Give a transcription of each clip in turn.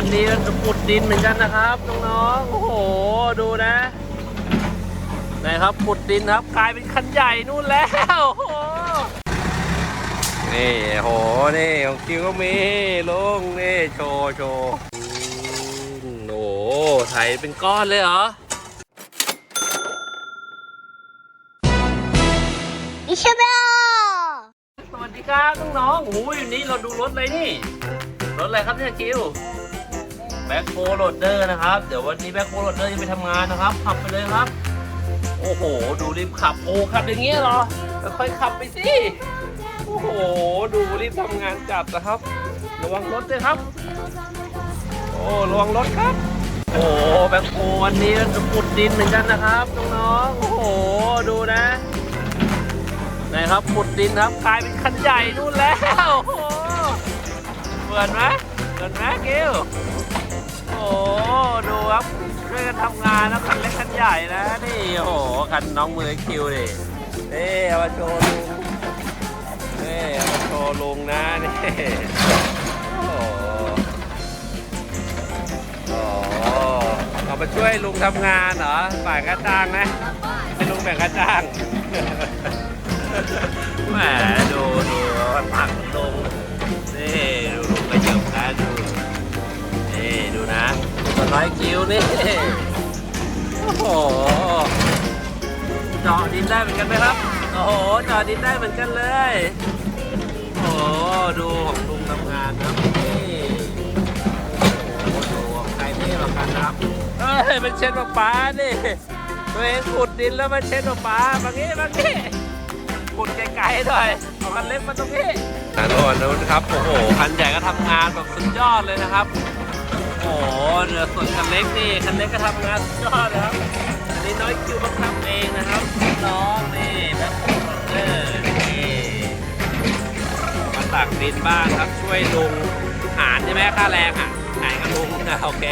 วันนี้เราจะขุดดินเหมือนกันนะครับน้องๆ โอ้โห ดูนะไหนครับขุดดินครับ กลายเป็นคันใหญ่นู่นแล้วโอ้โหนี่โหนี่ของคิวก็มีลุงนี่โชว์โชว์อืมโอ้โหไถเป็นก้อนเลยเหรออิชเบลสวัสดีครับน้องๆโอ้โหอยู่นี้เราดูรถเลยนี่ รถอะไรครับเนี่ยคิว แบ็คโฮโรดเดอร์นะครับ เดี๋ยววันนี้แบ็คโฮโรดเดอร์จะไปทำงานนะครับ ขับไปเลยครับ โอ้โห ดูรีบขับ โอ้ขับอย่างเงี้ยเหรอค่อยๆขับไปสิ โอ้โห ดูรีบทำงานจัดนะครับ ระวังรถด้วยครับ โอ้ระวังรถครับ โอ้แบ็คโฮวันนี้เราจะขุดดินเหมือนกันนะครับน้องๆ โอ้โห ดูนะไหนครับขุดดินครับกลายเป็นคันใหญ่นู่นแล้ว โอ้เหมือนไหม เหมือนไหมกิวโอ้โหดูครับช่วยกันทำงานนะคันเล็กคันใหญ่นะนี่โอ้โหคันน้องมือคิวดินี่เอามาโชว์ลุงนี่เอามาโชว์ลุงนะนี่โอ้โหโอ้เอามาช่วยลุงทำงานเหรอฝ่ายค่าจ้างนะให้ลุงแบ่งค่าจ้างแหมดู ร้อยคิวนี่ โอ้โหเจาะดินได้เหมือนกันไหมครับ โอ้โหเจาะดินได้เหมือนกันเลย โอ้โหดูของลุงทำงานครับนี่โอ้โหดูของใครเท่กว่ากันนะครับเอ้ยมันเช็ดปลาปลาดิตัวเองขุดดินแล้วมันเช็ดปลาปลาบางนี้บางนี้ขุดไกลๆหน่อยเอาคันเล็กมาตรงนี้นะโน่นนู้นครับ โอ้โหคันใหญ่ก็ทำงานแบบสุดยอดเลยนะครับ โอ้โหเรือ ส่วนคันเล็กนี่คันเล็กก็ทำงานสุดยอดนะครับอันนี้น้อยคิวบังคับเองนะครับน้องนี่แบ็คโฮเดอร์นี่มาตักดินบ้านครับช่วยลุงหารใช่ไหมค่าแรงอะหารกับลุงนะโอเค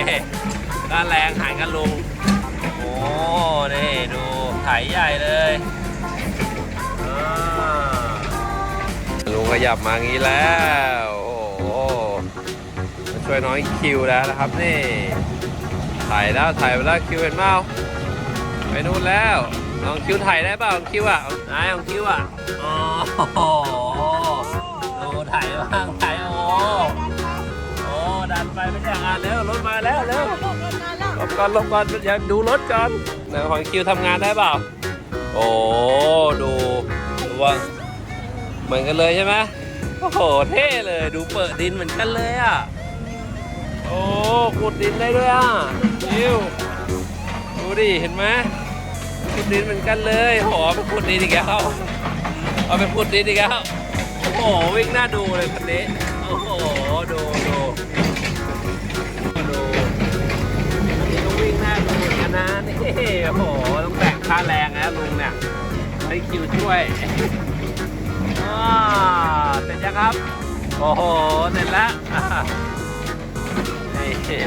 ค่าแรงหารกับลุงโอ้นี่ดูไถใหญ่เลยลุงขยับมางี้แล้ว โอ้ช่วยน้องคิวแล้วนะครับนี่ ถ่ายแล้วถ่ายไปแล้วคิวเห็นเปล่าไปนู่นแล้วน้องคิวถ่ายได้เปล่าน้องคิวอะนายของคิวอะโอ้โหดูถ่ายบ้างถ่ายโอ้โหโอ้ดันไปไม่ใช่านแล้วรถมาแล้วเร็วลบก่อนลบก่อนอย่าดูรถก่อนไหนของคิวทำงานได้เปล่าโอ้ดูดูว่าเหมือนกันเลยใช่ไหมโอ้โหเท่เลยดูเปิดดินเหมือนกันเลยอะ โอ้ขุดดินได้ด้วยอะยิวดูดิเห็นไหมขุดดินเหมือนกันเลยโหเอาไปขุดดินอีกแล้วเอาไปขุดดินอีกแล้วโอ้โหวิ่งหน้าดูเลยคันนี้โอ้โหดูดูดูอันนี้ก็วิ่งหน้าดูเหมือนกันนะนี่โอ้โหต้องแบ่งค่าแรงนะลุงเนี่ยให้คิวช่วยอ่าเสร็จยังครับ โอ้โห เสร็จแล้ว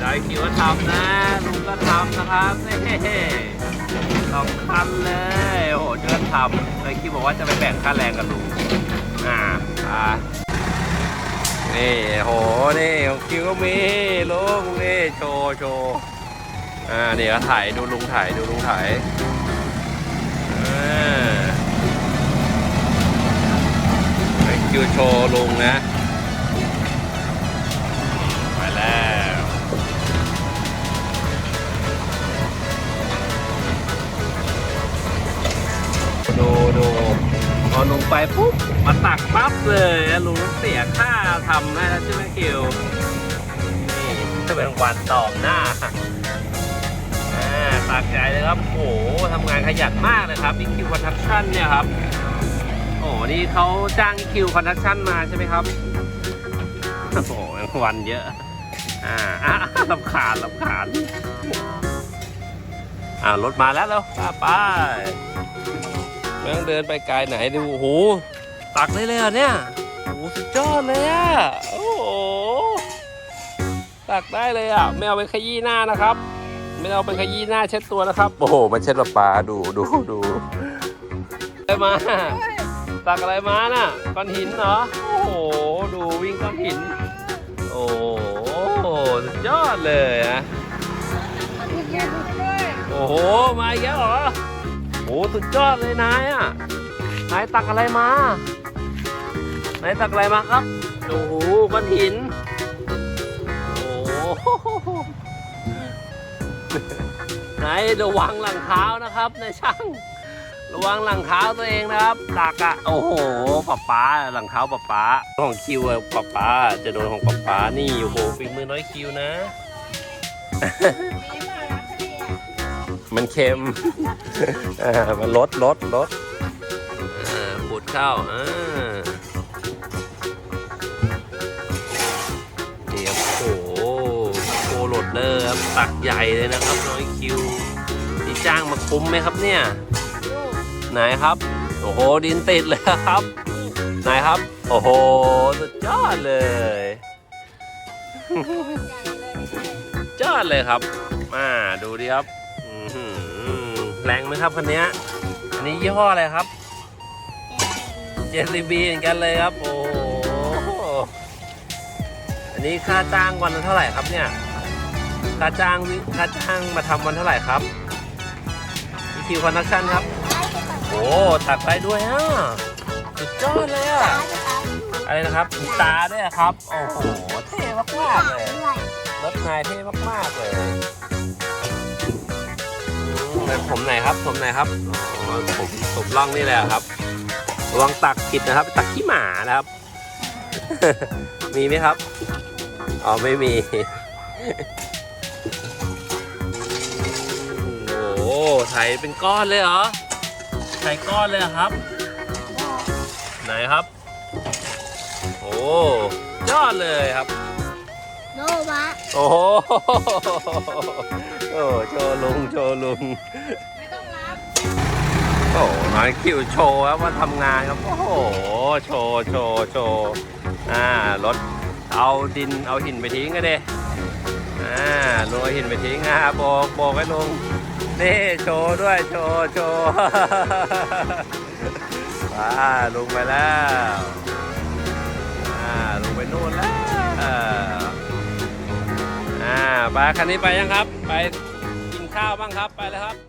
ร้อยคิวก็ทำนะลุงก็ทำนะครับนี่สองคันเลยโอ้โหเชิญทำเลยคิวบอกว่าจะไปแบ่งค่าแรงกับลุงอ่าอ่านี่โหนี่ของคิวก็มีลุงนี่โชว์โชว์อ่าเนี่ก็ถ่ายดูลุงถ่ายดูลุงถ่ายอ่าคิวโชว์ลุงนะ อลงไปปุ๊บมาตักปั๊บเลยลุงเสียค่าทำนะใช่ไหมคิวนี่จะเป็นวันตอบหน้าอ่าตักใจเลยครับโอ้โหทำงานขยันมากเลยครับอีคิวคอนทัคชั่นเนี่ยครับโอ้นี่เขาจ้างคิวคอนดักชั่นมาใช่ไหมครับโอ้โหวันเยอะอ่าอะลำคาญลำคาญอ่ารถมาแล้วแล้วไป ต้องเดินไปไกลไหนดูโอ้โหตักได้เลยเหรอะเนี่ยโอ้โหสุดยอดเลยอะโอ้โหตักได้เลยอะไม่เอาไปขยี้หน้านะครับ ไม่เอาไปขยี้หน้าเช็ดตัวนะครับโอ้โหมันเช็ดปลาดูดูดูได้มาตักอะไรมาน่ะก้อนหินเหรอโอ้โหดูวิ่งก้อนหิน โอ้โหสุดยอดเลยนะโอ้โหมาอีกแล้วเหรอ โอ้สุดยอดเลยนายอะนายตักอะไรมานายตักอะไรมาครับโอ้โหก้อนหินโอ้โหนายระวังหลังเท้านะครับนายช่างระวังหลังเท้าตัวเองนะครับตักอะโอ้โหป๊าป๊าหลังเท้าป๊าป๊าของคิวป๊าป๊าจะโดนของป๊าป๊านี่โอ้โหฝีมือน้อยคิวนะ มันเค็มเออมันลดลดลดอ่าปูดเข้าอ่านี่ครับโอ้โหโคโรดเดอร์ครับตักใหญ่เลยนะครับน้อยคิวนี่จ้างมาคุ้มไหมครับเนี่ย ไหนครับ โอ้โห ดินติดเลยครับ ไหนครับ โอ้โห สุดยอดเลยยอดเลยครับ มาดูดิครับอื้อหือ แรงไหมครับคันนี้อันนี้ยี่ห้ออะไรครับ JCB เหมือนกันเลยครับ โอ้โหอันนี้ค่าจ้างวันละเท่าไหร่ครับเนี่ย ค่าจ้างวิค่าจ้างมาทำวันเท่าไหร่ครับวิคิวคอนดักชั่นครับ โอ้ตักได้ด้วยอะสุดยอดเลยอะอะไรนะครับมีตาด้วยอะครับ โอ้โห เท่มากๆเลย รถนายเท่มากๆเลย อืมผมไหนครับ ผมไหนครับอ๋อผมผมล่องนี่แหละครับระวังตักผิดนะครับ ตักขี้หมานะครับ มีไหมครับ อ๋อไม่มี โอ้โหไถเป็นก้อนเลยเหรอไถก้อนเลยเหรอครับ ไหนครับ โอ้ยอดเลยครับ โนบะโอ้โหโอ้โชว์ลุงโชว์ลุง ไม่ต้องรับโอ้น้อยคิวโชว์ครับว่าทำงานครับ โอ้โห โชว์โชว์โชว์อ่ารถเอาดินเอาหินไปทิ้งกันดิอ่าลุงเอาหินไปทิ้งอะโบกโบกให้ลุงนี่โชว์ด้วยโชว์โชว์อ่าลุงไปแล้วอ่าลุงไปนู่นแล้ว ไปคันนี้ไปยังครับ ไปกินข้าวบ้างครับ ไปเลยครับ